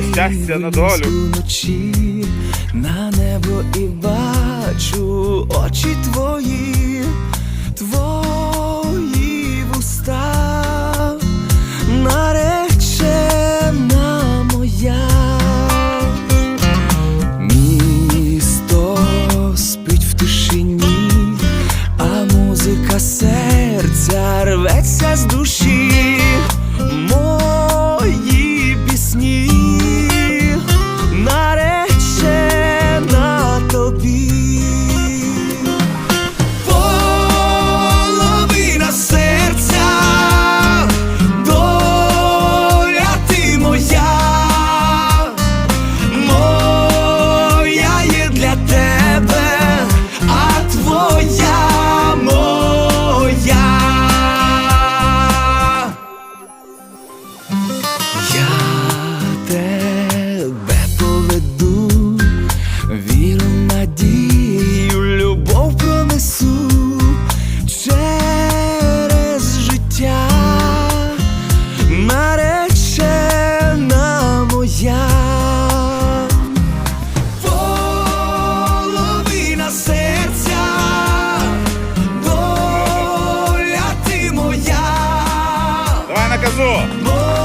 на щастя, на долю вночі, на небо і бачу очі твої. я кажу.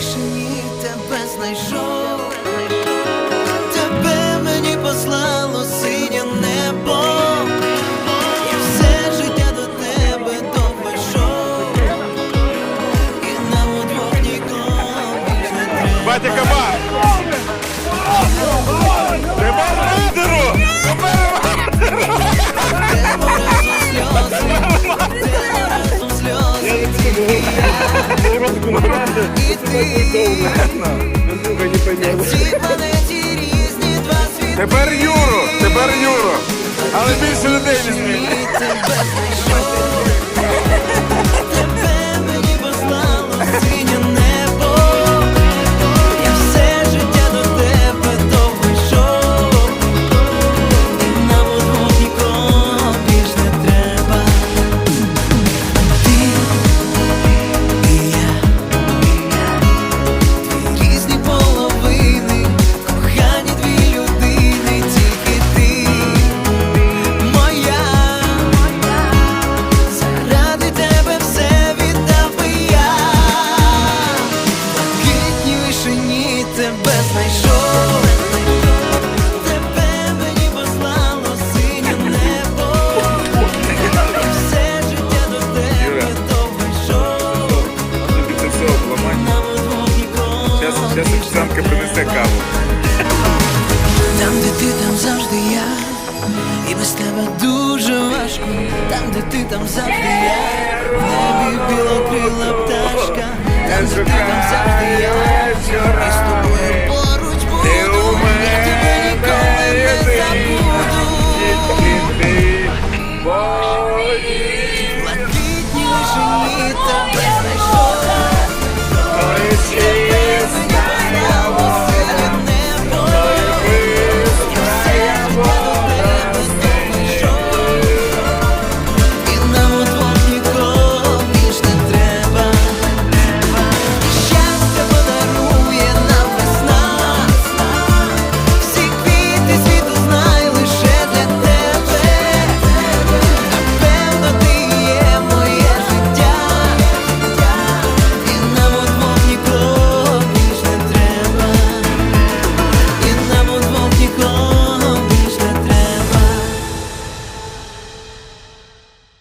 тишині тебе знайшов, тебе мені послав. Тепер Юро, тепер Юро. Але більше людей не змінює. офіціантка принесе каву. Там, де ти, там завжди я, і без тебе дуже важко. Там, де ти, там завжди я, в небі білокрила пташка. Там, де ти, там